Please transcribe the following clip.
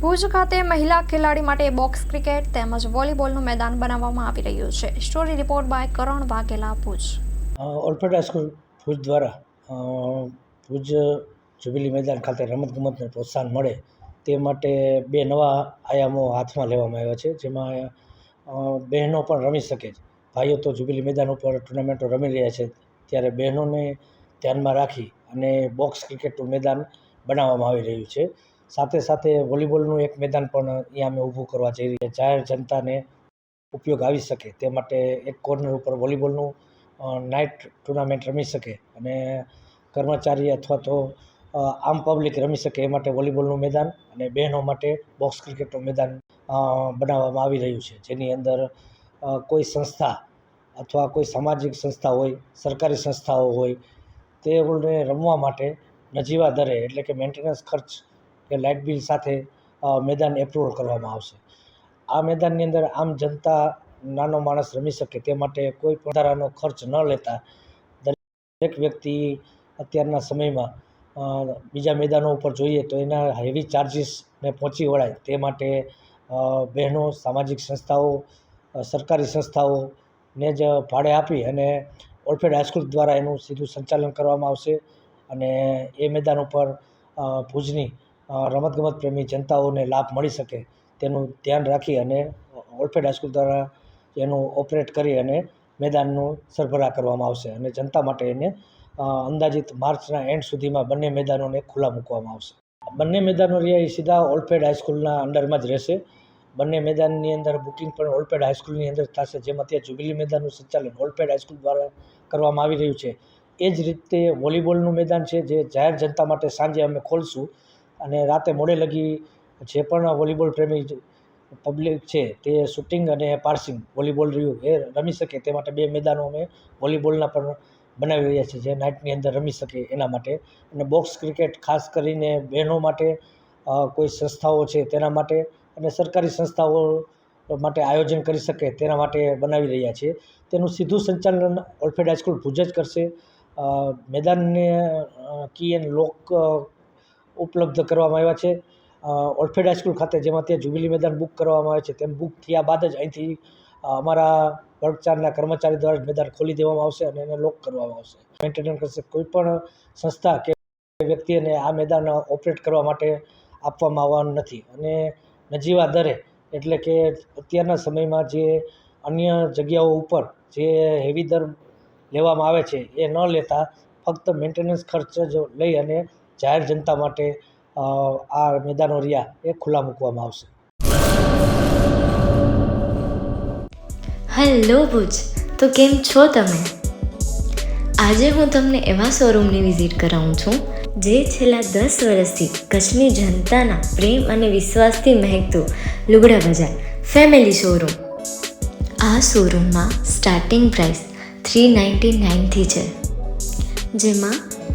ભુજ ખાતે મહિલા ખેલાડી માટે બોક્સ ક્રિકેટ તેમજ વોલીબોલનું મેદાન બનાવવામાં આવી રહ્યું છે. Story report by Karan Vaghela, Bhuj. ઓલ્ફેડ high school Bhuj દ્વારા ભુજ જુબિલી મેદાન ખાતે રમતગમતને પ્રોત્સાહન મળે તે માટે બે નવા આયામો હાથમાં લેવામાં આવ્યા છે, જેમાં બહેનો પણ રમી શકે છે. ભાઈઓ તો જુબિલી મેદાન ઉપર ટુર્નામેન્ટો રમી રહ્યા છે, ત્યારે બહેનોને ધ્યાનમાં રાખી અને બોક્સ ક્રિકેટનું મેદાન બનાવવામાં આવી રહ્યું છે. સાથે સાથે વોલીબોલનું એક મેદાન પણ અહીંયા અમે ઊભું કરવા જઈ રહ્યા જાહેર જનતાને ઉપયોગ આવી શકે તે માટે એક કોર્નર ઉપર વોલીબોલનું નાઇટ ટુર્નામેન્ટ રમી શકે અને કર્મચારી અથવા તો આમ પબ્લિક રમી શકે એ માટે વોલીબોલનું મેદાન અને બહેનો માટે બોક્સ ક્રિકેટનું મેદાન બનાવવામાં આવી રહ્યું છે. જેની અંદર કોઈ સંસ્થા અથવા કોઈ સામાજિક સંસ્થા હોય, સરકારી સંસ્થાઓ હોય તેઓને રમવા માટે નજીવા દરે એટલે કે મેન્ટેનન્સ ખર્ચ કે લાઇટ બિલ સાથે મેદાન એપ્રુવલ કરવામાં આવશે. આ મેદાનની અંદર આમ જનતા નાનો માણસ રમી શકે તે માટે કોઈ વધારાનો ખર્ચ ન લેતા દરેક વ્યક્તિ અત્યારના સમયમાં બીજા મેદાનો ઉપર જોઈએ તો એના હેવી ચાર્જિસને પહોંચી વળાય તે માટે બહેનો, સામાજિક સંસ્થાઓ સરકારી સંસ્થાઓને જ ભાડે આપી અને ઓલફેડ હાઈસ્કૂલ દ્વારા એનું સીધું સંચાલન કરવામાં આવશે અને એ મેદાન ઉપર ભુજની રમતગમત પ્રેમી જનતાઓને લાભ મળી શકે તેનું ધ્યાન રાખી અને ઓલ્ફેડ હાઈસ્કૂલ દ્વારા એનું ઓપરેટ કરી અને મેદાનનું સરભરા કરવામાં આવશે અને જનતા માટે એને અંદાજિત માર્ચના એન્ડ સુધીમાં બંને મેદાનોને ખુલ્લા મૂકવામાં આવશે. બંને મેદાનો રહ્યા એ સીધા ઓલ્ફેડ હાઈસ્કૂલના અંડરમાં જ રહેશે. બંને મેદાનની અંદર બુકિંગ પણ ઓલ્ફેડ હાઈસ્કૂલની અંદર થશે. જેમ અત્યારે જુબિલી મેદાનનું સંચાલન ઓલ્ફેડ હાઈસ્કૂલ દ્વારા કરવામાં આવી રહ્યું છે. એ જ રીતે વોલીબોલનું મેદાન છે, જે જાહેર જનતા માટે સાંજે અમે ખોલશું. અને રાતે મોડે લગી જે પણ વોલીબોલ પ્રેમી પબ્લિક છે તે શૂટિંગ અને પાર્સિંગ વોલીબોલ રહ્યું, એ રમી શકે તે માટે બે મેદાનો અમે વોલીબોલના પણ બનાવી રહ્યા છીએ, જે નાઇટની અંદર રમી શકે એના માટે. અને બોક્સ ક્રિકેટ ખાસ કરીને બહેનો માટે કોઈ સંસ્થાઓ છે તેના માટે અને સરકારી સંસ્થાઓ માટે આયોજન કરી શકે તેના માટે બનાવી રહ્યા છીએ. તેનું સીધું સંચાલન ઓલ્ફેડ હાઈસ્કૂલ ભુજ જ કરશે. મેદાનને કી એન્ડ લોક ઉપલબ્ધ કરવામાં આવ્યા છે. ઓલ્ફેડ હાઈસ્કૂલ ખાતે, જેમાં ત્યાં જુબિલી મેદાન બુક કરવામાં આવે છે, તેમ બુક થયા બાદ જ અહીંથી અમારા વર્ગચારના કર્મચારી દ્વારા મેદાન ખોલી દેવામાં આવશે અને એને લોક કરવામાં આવશે. મેન્ટેનન્સ કરશે. કોઈ પણ સંસ્થા કે વ્યક્તિને આ મેદાન ઓપરેટ કરવા માટે આપવામાં આવવાનું નથી. અને નજીવા દરે, એટલે કે અત્યારના સમયમાં જે અન્ય જગ્યાઓ ઉપર જે હેવી દર લેવામાં આવે છે, એ ન લેતા ફક્ત મેન્ટેનન્સ ખર્ચ જ લઈ અને જાહેર જનતા માટે આ મેદાનો રહ્યા એ ખુલ્લા મૂકવામાં આવશે. હેલો ભુજ, તો કેમ છો તમે? આજે હું તમને એવા શોરૂમની વિઝિટ કરાવું છું, જે છેલ્લા દસ વર્ષથી કચ્છની જનતાના પ્રેમ અને વિશ્વાસથી મહેકતું લુગડા બજાર ફેમિલી શોરૂમ આ શોરૂમમાં સ્ટાર્ટિંગ પ્રાઇસ થ્રી નાઇન્ટી નાઇનથી છે, જેમાં